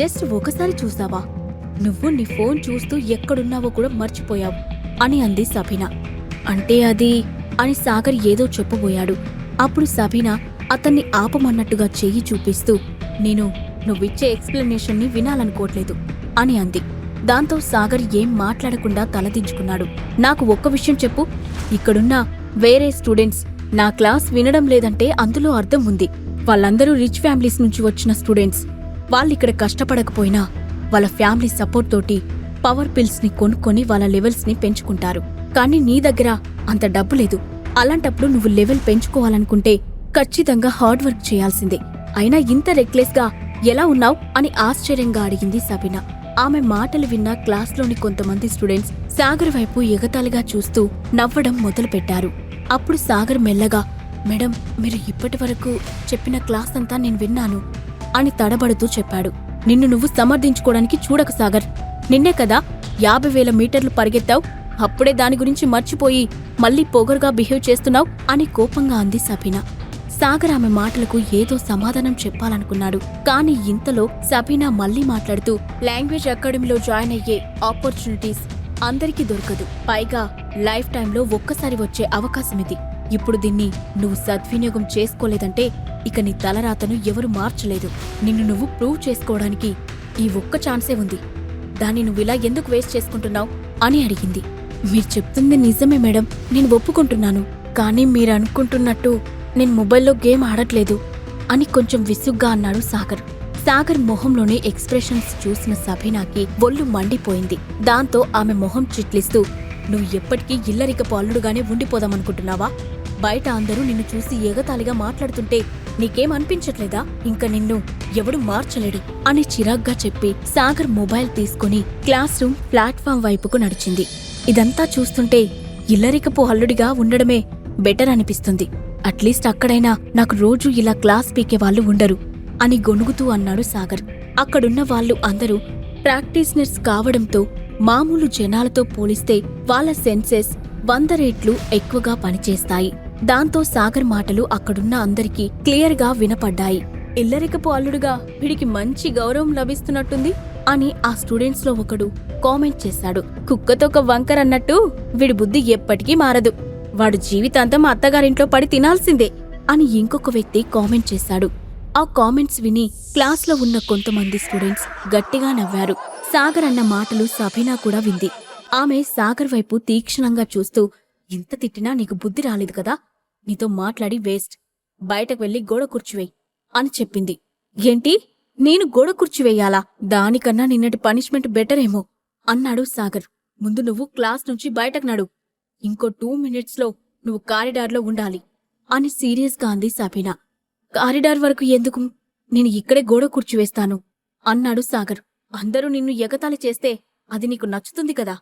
Just ఒకసారి చూసావా? నువ్వు నీ ఫోన్ చూస్తూ ఎక్కడున్నావో కూడా మర్చిపోయావు అని అంది సబీనా. అంటే అది? అని సాగర్ ఏదో చెప్పబోయాడు. అప్పుడు సబీనా అతన్ని ఆపమన్నట్టుగా చెయ్యి చూపిస్తూ నేను నువ్విచ్చే ఎక్స్ప్లెనేషన్ని వినాలనుకోవట్లేదు అని అంది. దాంతో సాగర్ ఏం మాట్లాడకుండా తలదించుకున్నాడు నాకు ఒక్క విషయం చెప్పు ఇక్కడున్న వేరే స్టూడెంట్స్ నా క్లాస్ వినడం లేదంటే అందులో అర్థం ఉంది. వాళ్ళందరూ రిచ్ ఫ్యామిలీస్ నుంచి వచ్చిన స్టూడెంట్స్. వాళ్ళిక్కడ కష్టపడకపోయినా వాళ్ళ ఫ్యామిలీ సపోర్ట్ తోటి పవర్ పిల్స్ని కొనుక్కొని వాళ్ళ లెవెల్స్ని పెంచుకుంటారు. కానీ నీ దగ్గర అంత డబ్బు లేదు. అలాంటప్పుడు నువ్వు లెవెల్ పెంచుకోవాలనుకుంటే ఖచ్చితంగా హార్డ్ వర్క్ చేయాల్సిందే. అయినా ఇంత రెక్లెస్గా ఎలా ఉన్నావు అని ఆశ్చర్యంగా అడిగింది సబీనా. ఆమె మాటలు విన్న క్లాస్లోని కొంతమంది స్టూడెంట్స్ సాగర్ వైపు ఎగతాళిగా చూస్తూ నవ్వడం మొదలుపెట్టారు. అప్పుడు సాగర్ మెల్లగా మేడం మీరు ఇప్పటి వరకు చెప్పిన క్లాస్ అంతా నేను విన్నాను. అని తడబడుతూ చెప్పాడు. నిన్ను నువ్వు సమర్థించుకోవడానికి చూడక సాగర్. నిన్నే కదా యాభై వేల మీటర్లు పరిగెత్తావు. అప్పుడే దాని గురించి మర్చిపోయి మళ్ళీ పొగరుగా బిహేవ్ చేస్తున్నావు అని కోపంగా అంది సబీనా. సాగర్ ఆమె మాటలకు ఏదో సమాధానం చెప్పాలనుకున్నాడు. కానీ ఇంతలో సబీనా మళ్ళీ మాట్లాడుతూ లాంగ్వేజ్ అకాడమీలో జాయిన్ అయ్యే ఆపర్చునిటీస్ అందరికీ దొరకదు. పైగా లైఫ్ టైంలో ఒక్కసారి వచ్చే అవకాశం ఇది. ఇప్పుడు దీన్ని నువ్వు సద్వినియోగం చేసుకోలేదంటే ఇక నీ తలరాతను ఎవరు మార్చలేదు. నిన్ను నువ్వు ప్రూవ్ చేసుకోవడానికి ఈ ఒక్క ఛాన్సే ఉంది. దాన్ని నువ్వు ఇలా ఎందుకు వేస్ట్ చేసుకుంటున్నావు? అని అడిగింది. మీరు చెప్తుంది నిజమే మేడం. నేను ఒప్పుకుంటున్నాను. కానీ మీరు అనుకుంటున్నట్టు నేను మొబైల్లో గేమ్ ఆడట్లేదు అని కొంచెం విసుగ్గా అన్నాడు సాగర్. సాగర్ మొహంలోని ఎక్స్ప్రెషన్స్ చూసిన సభీనాకి ఒళ్ళు మండిపోయింది. దాంతో ఆమె మొహం చిట్లిస్తూ నువ్వు ఎప్పటికీ ఇల్లరిక పాలుడుగానే ఉండిపోదామనుకుంటున్నావా? బయట అందరూ నిన్ను చూసి ఎగతాళిగా మాట్లాడుతుంటే నీకేం అనిపించట్లేదా? ఇంక నిన్ను ఎవడు మార్చలేడు అని చిరాగ్గా చెప్పి సాగర్ మొబైల్ తీసుకుని క్లాస్ రూమ్ ప్లాట్ఫామ్ వైపుకు నడిచింది. ఇదంతా చూస్తుంటే ఇల్లరికపు అల్లుడిగా ఉండడమే బెటర్ అనిపిస్తుంది. అట్లీస్ట్ అక్కడైనా నాకు రోజు ఇలా క్లాస్ పీకే వాళ్ళు ఉండరు అని గొణుగుతూ అన్నాడు సాగర్. అక్కడున్న వాళ్ళు అందరూ ప్రాక్టీస్నర్స్ కావడంతో మామూలు జనాలతో పోలిస్తే వాళ్ళ సెన్సెస్ వంద రేట్లు ఎక్కువగా పనిచేస్తాయి. దాంతో సాగర్ మాటలు అక్కడున్న అందరికీ క్లియర్గా వినపడ్డాయి. ఇల్లరికపు అల్లుడుగా వీడికి మంచి గౌరవం లభిస్తున్నట్టుంది అని ఆ స్టూడెంట్స్లో ఒకడు కామెంట్ చేశాడు. కుక్కతో ఒక వంకర్ అన్నట్టు వీడి బుద్ధి ఎప్పటికీ మారదు. వాడు జీవితాంతం అత్తగారింట్లో పడి తినాల్సిందే అని ఇంకొక వ్యక్తి కామెంట్ చేశాడు. ఆ కామెంట్స్ విని క్లాస్లో ఉన్న కొంతమంది స్టూడెంట్స్ గట్టిగా నవ్వారు. సాగర్ అన్న మాటలు సభినా కూడా వింది. ఆమె సాగర్ వైపు తీక్షణంగా చూస్తూ ఇంత తిట్టినా నీకు బుద్ధి రాలేదు కదా? నీతో మాట్లాడి వేస్ట్. బయటకు వెళ్ళి గోడ కూర్చువేయి అని చెప్పింది. ఏంటి? నేను గోడ కూర్చువేయాలా? దానికన్నా నిన్నటి పనిష్మెంట్ బెటర్ ఏమో అన్నాడు సాగర్. ముందు నువ్వు క్లాస్ నుంచి బయటకు నడు. ఇంకో టూ మినిట్స్లో నువ్వు కారిడార్లో ఉండాలి అని సీరియస్గా అంది సబీనా. కారిడార్ వరకు ఎందుకు? నేను ఇక్కడే గోడ కూర్చువేస్తాను అన్నాడు సాగర్. అందరూ నిన్ను ఎగతాళి చేస్తే అది నీకు నచ్చుతుంది కదా?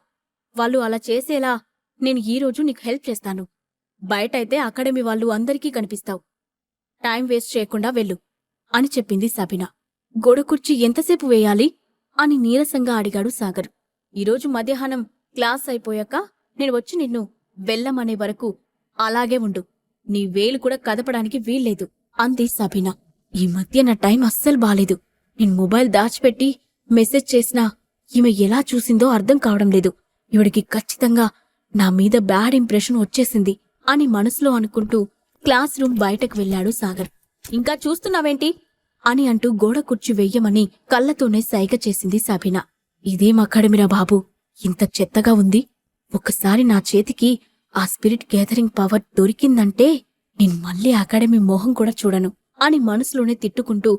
వాళ్ళు అలా చేసేలా నేను ఈరోజు నీకు హెల్ప్ చేస్తాను. బయటైతే అకాడమీ వాళ్ళు అందరికీ కనిపిస్తావు. టైం వేస్ట్ చేయకుండా వెళ్ళు అని చెప్పింది సబినా. గొడకుర్చి ఎంతసేపు వేయాలి? అని నీరసంగా అడిగాడు సాగర్. ఈరోజు మధ్యాహ్నం క్లాస్ అయిపోయాక నేను వచ్చి నిన్ను వెళ్ళమనే వరకు అలాగే ఉండు. నీ వేలు కూడా కదపడానికి వీల్లేదు అంది సబినా. ఈ మధ్య నా టైం అస్సలు బాలేదు. నేను మొబైల్ దాచిపెట్టి మెసేజ్ చేసినా ఈమె ఎలా చూసిందో అర్థం కావడం లేదు. ఈవిడికి ఖచ్చితంగా నా మీద బ్యాడ్ ఇంప్రెషన్ వచ్చేసింది. అని మనసులో అనుకుంటూ క్లాస్ రూమ్ బయటకు వెళ్ళాడు సాగర్. ఇంకా చూస్తున్నావేంటి? అని అంటూ గోడ కుర్చీ వెయ్యమని కళ్ళతోనే సైగ చేసింది సబినా. ఇదేం అకాడమిరా బాబు? ఇంత చెత్తగా ఉంది. ఒక్కసారి నా చేతికి ఆ స్పిరిట్ గ్యాదరింగ్ పవర్ దొరికిందంటే నేను మళ్ళీ అకాడమీ మోహం కూడా చూడను అని మనసులోనే తిట్టుకుంటూ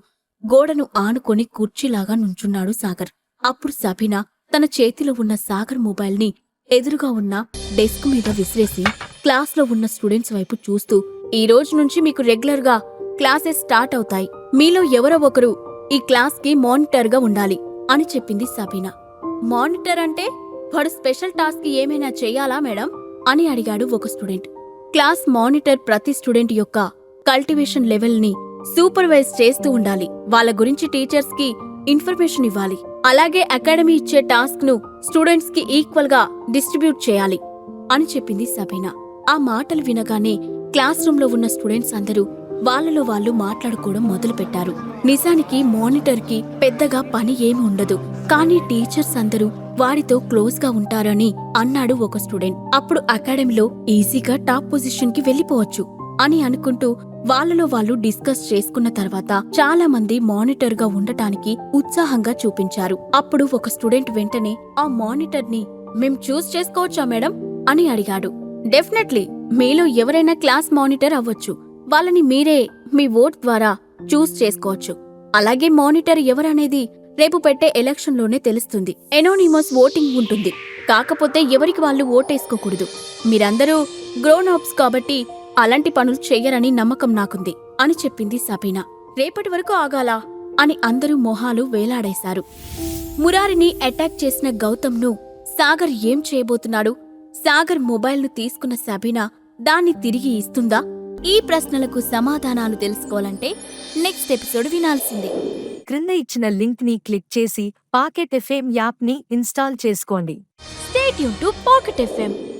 గోడను ఆనుకొని కుర్చీలాగా నుంచున్నాడు సాగర్. అప్పుడు సబినా తన చేతిలో ఉన్న సాగర్ మొబైల్ని ఎదురుగా ఉన్న డెస్క్ మీద విసిరేసి క్లాస్లో ఉన్న స్టూడెంట్స్ వైపు చూస్తూ ఈ రోజు నుంచి మీకు రెగ్యులర్గా క్లాసెస్ స్టార్ట్ అవుతాయి. మీలో ఎవరో ఒకరు ఈ క్లాస్కి మానిటర్గా ఉండాలి అని చెప్పింది సబీనా. మానిటర్ అంటే వాడు స్పెషల్ టాస్క్ ఏమైనా చెయ్యాలా మేడం? అని అడిగాడు ఒక స్టూడెంట్. క్లాస్ మానిటర్ ప్రతి స్టూడెంట్ యొక్క కల్టివేషన్ లెవెల్ని సూపర్వైజ్ చేస్తూ ఉండాలి. వాళ్ళ గురించి టీచర్స్కి ఇన్ఫర్మేషన్ ఇవ్వాలి. అలాగే అకాడమీ ఇచ్చే టాస్క్ను స్టూడెంట్స్కి ఈక్వల్గా డిస్ట్రిబ్యూట్ చేయాలి అని చెప్పింది సబీనా. ఆ మాటలు వినగానే క్లాస్ రూంలో ఉన్న స్టూడెంట్స్ అందరూ వాళ్ళలో వాళ్ళు మాట్లాడుకోవడం మొదలుపెట్టారు. నిజానికి మానిటర్కి పెద్దగా పని ఏమి ఉండదు. కానీ టీచర్స్ అందరూ వారితో క్లోజ్గా ఉంటారని అన్నాడు ఒక స్టూడెంట్. అప్పుడు అకాడమీలో ఈజీగా టాప్ పొజిషన్కి వెళ్ళిపోవచ్చు అని అనుకుంటూ వాళ్ళలో వాళ్ళు డిస్కస్ చేసుకున్న తర్వాత చాలా మంది మానిటర్గా ఉండటానికి ఉత్సాహంగా చూపించారు. అప్పుడు ఒక స్టూడెంట్ వెంటనే ఆ మానిటర్ని మేం చూస్ చేసుకోవచ్చా మేడం? అని అడిగాడు. డెఫినెట్లీ మీలో ఎవరైనా క్లాస్ మానిటర్ అవ్వచ్చు. వాళ్ళని మీరే మీ ఓట్ ద్వారా చూస్ చేసుకోవచ్చు. అలాగే మానిటర్ ఎవరనేది రేపు పెట్టే ఎలక్షన్లోనే తెలుస్తుంది. ఎనోనిమస్ ఓటింగ్ ఉంటుంది. కాకపోతే ఎవరికి వాళ్ళు ఓటేసుకోకూడదు. మీరందరూ గ్రోన్ అప్స్ కాబట్టి అలాంటి పనులు చెయ్యరని నమ్మకం నాకుంది అని చెప్పింది సబీనా. రేపటి వరకు ఆగాలా అని అందరూ మొహాలు వేలాడేశారు. మురారిని అటాక్ చేసిన గౌతమ్ను సాగర్ ఏం చేయబోతున్నాడు? సాగర్ మొబైల్ను తీసుకున్న సబీనా దాన్ని తిరిగి ఇస్తుందా? ఈ ప్రశ్నలకు సమాధానాలు తెలుసుకోవాలంటే నెక్స్ట్ ఎపిసోడ్ వినాల్సిందే. క్రింద ఇచ్చిన లింక్ని క్లిక్ చేసి పాకెట్ ఎఫ్ఎం యాప్ని ఇన్స్టాల్ చేసుకోండి. స్టేట్ యూన్ టు పాకెట్ ఎఫ్ఎం.